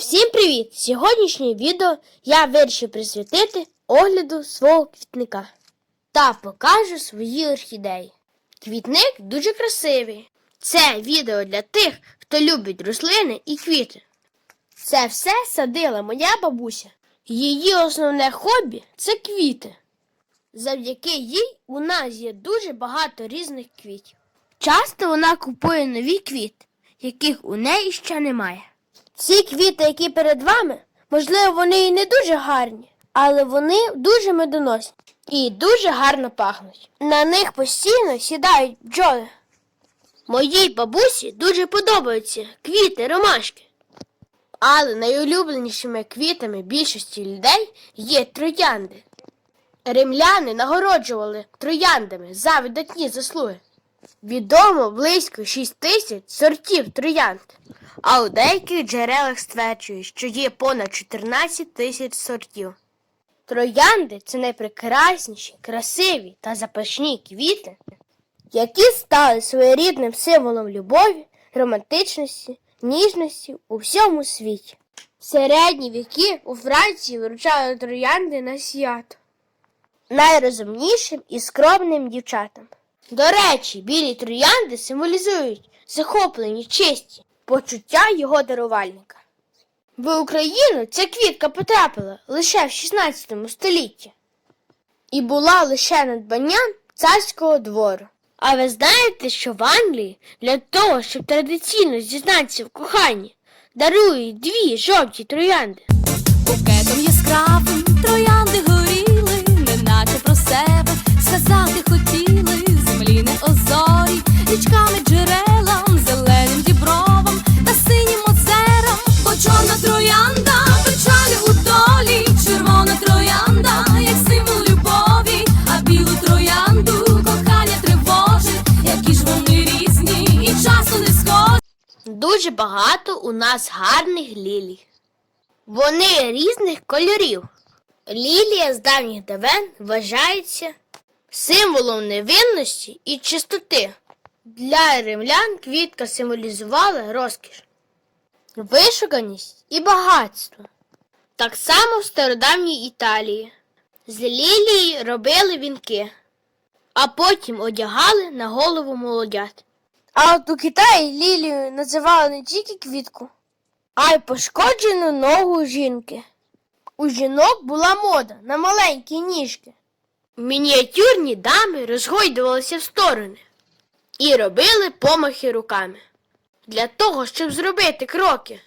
Всім привіт! Сьогоднішнє відео я вирішив присвятити огляду свого квітника та покажу свої орхідеї. Квітник дуже красивий. Це відео для тих, хто любить рослини і квіти. Це все садила моя бабуся. Її основне хобі це квіти. Завдяки їй у нас є дуже багато різних квітів. Часто вона купує нові квіти, яких у неї ще немає. Ці квіти, які перед вами, можливо, вони і не дуже гарні, але вони дуже медоносні і дуже гарно пахнуть. На них постійно сідають бджоли. Моїй бабусі дуже подобаються квіти ромашки. Але найулюбленішими квітами більшості людей є троянди. Римляни нагороджували трояндами за видатні заслуги. Відомо близько 6 тисяч сортів троянд, а у деяких джерелах стверджують, що є понад 14 тисяч сортів. Троянди це найпрекрасніші, красиві та запашні квіти, які стали своєрідним символом любові, романтичності, ніжності у всьому світі. В середні віки у Франції виручали троянди на свято найрозумнішим і скромним дівчатам. До речі, білі троянди символізують захоплені честі, почуття його дарувальника. В Україну ця квітка потрапила лише в 16 столітті і була лише надбанням царського двору. А ви знаєте, що в Англії для того, щоб традиційно зізнатися в коханні, дарують дві жовті троянди. Букетом яскравим троянди горіли, неначе про себе сказати хотіли, землі не озорі, річками джерелам, багато у нас гарних лілій. Вони різних кольорів. Лілія з давніх давен вважається символом невинності і чистоти. Для римлян квітка символізувала розкіш, вишуканість і багатство. Так само в стародавній Італії. З лілії робили вінки, а потім одягали на голову молодят. А от у Китаї лілію називали не тільки квітку, а й пошкоджену ногу жінки. У жінок була мода на маленькі ніжки. Мініатюрні дами розгойдувалися в сторони і робили помахи руками. Для того, щоб зробити кроки.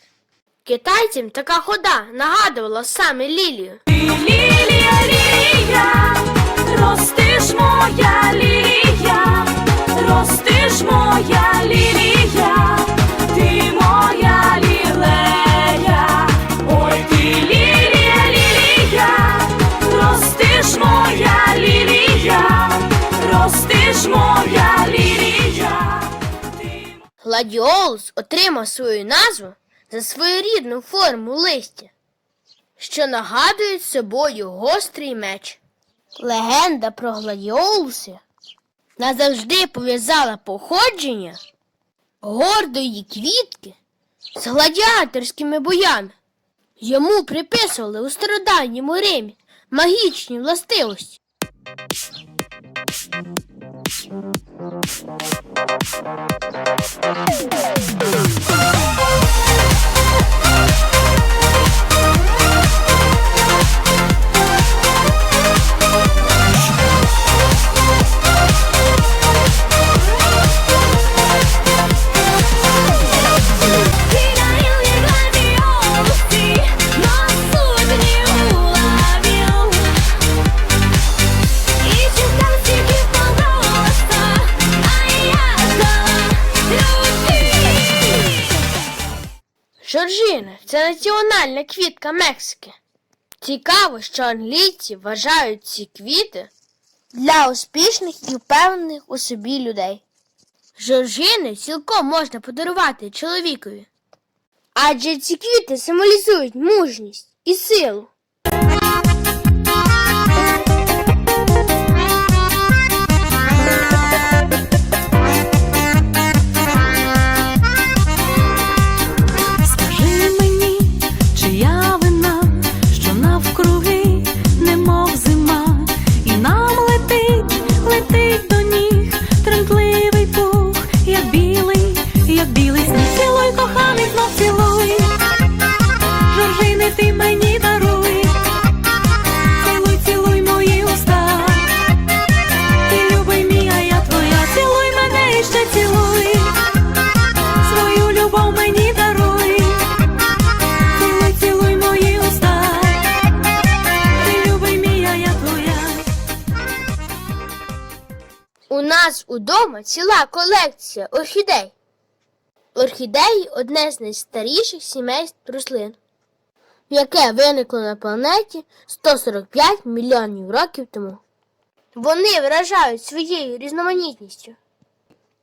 Китайцям така хода нагадувала саме лілію. Лілія, лілія, ростиш моя лілія, ростиш моя лілія, ти моя лілея, ой лілія, лілія, моя лілія, ростиш моя лілія. Гладіолус отримав свою назву за своєрідну форму листя, що нагадує собою гострий меч. Легенда про гладіолуси назавжди пов'язала походження гордої квітки з гладіаторськими боями. Йому приписували у стародавньому Римі магічні властивості. Жоржина це національна квітка Мексики. Цікаво, що англійці вважають ці квіти для успішних і впевнених у собі людей. Жоржини цілком можна подарувати чоловікові. Адже ці квіти символізують мужність і силу. Удома ціла колекція орхідей. Орхідеї одне з найстаріших сімейств рослин, яке виникло на планеті 145 мільйонів років тому. Вони вражають своєю різноманітністю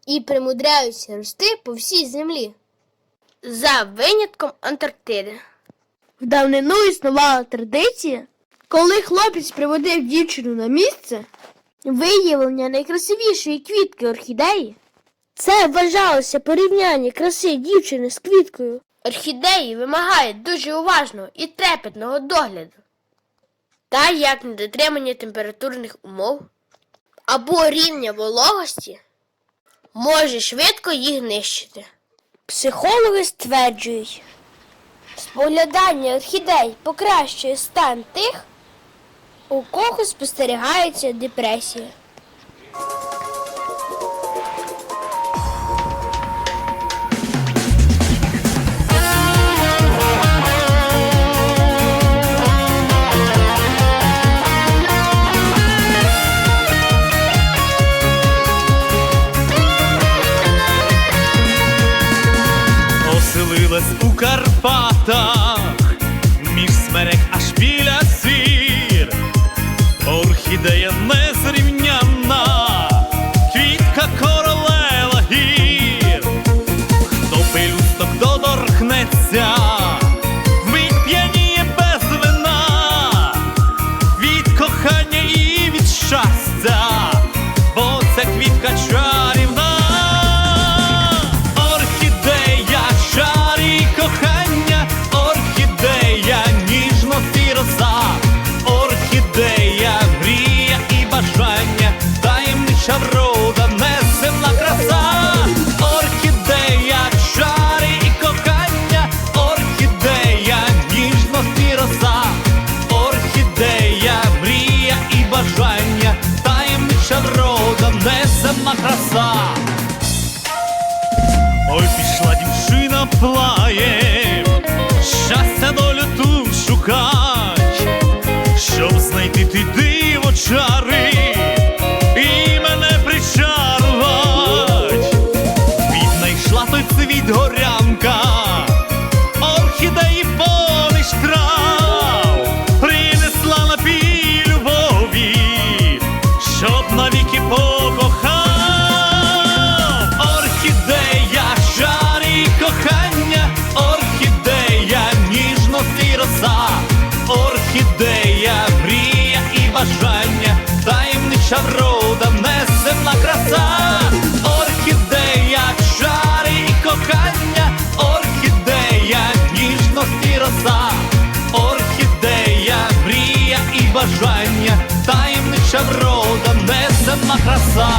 і примудряються рости по всій землі, за винятком Антарктиди. В давнину існувала традиція, коли хлопець приводив дівчину на місце, виявлення найкрасивішої квітки орхідеї. Це вважалося порівняння краси дівчини з квіткою. Орхідеї вимагають дуже уважного і трепетного догляду, та як недотримання температурних умов або рівня вологості може швидко їх нищити. Психологи стверджують, споглядання орхідей покращує стан тих, у кого спостерігається депресія. Дівчина щастя долю тут шукать, щоб знайти ти диво чари орхідея, мрія і бажання, таємнича врода, неземна краса.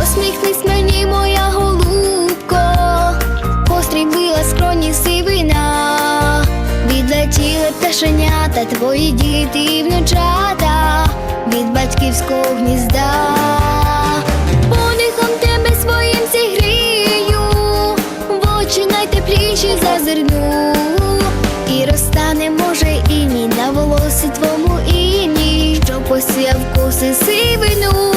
Посміхнись мені, моя голубко, пострібила скроні сивина, відлетіли пташенята, твої діти і внучата. Від батьківського гнізда. Понихом тебе своїм зігрію, в очі найтепліші зазирну, і розтане, може, іні на волосі твому іні, що посіяв коси сивину.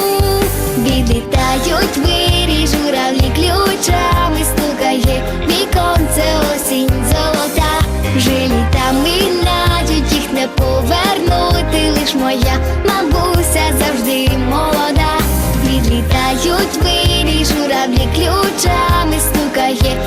Відлітають вирі, журавлі ключами стукає, віконце осінь золота, вже літами надють їх не повернути, лиш моя мабуся завжди молода. Відлітають вирі, журавлі ключами стукає.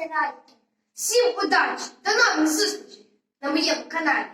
стирайте. Всім удачі! До нових зустрічей на моєму каналі!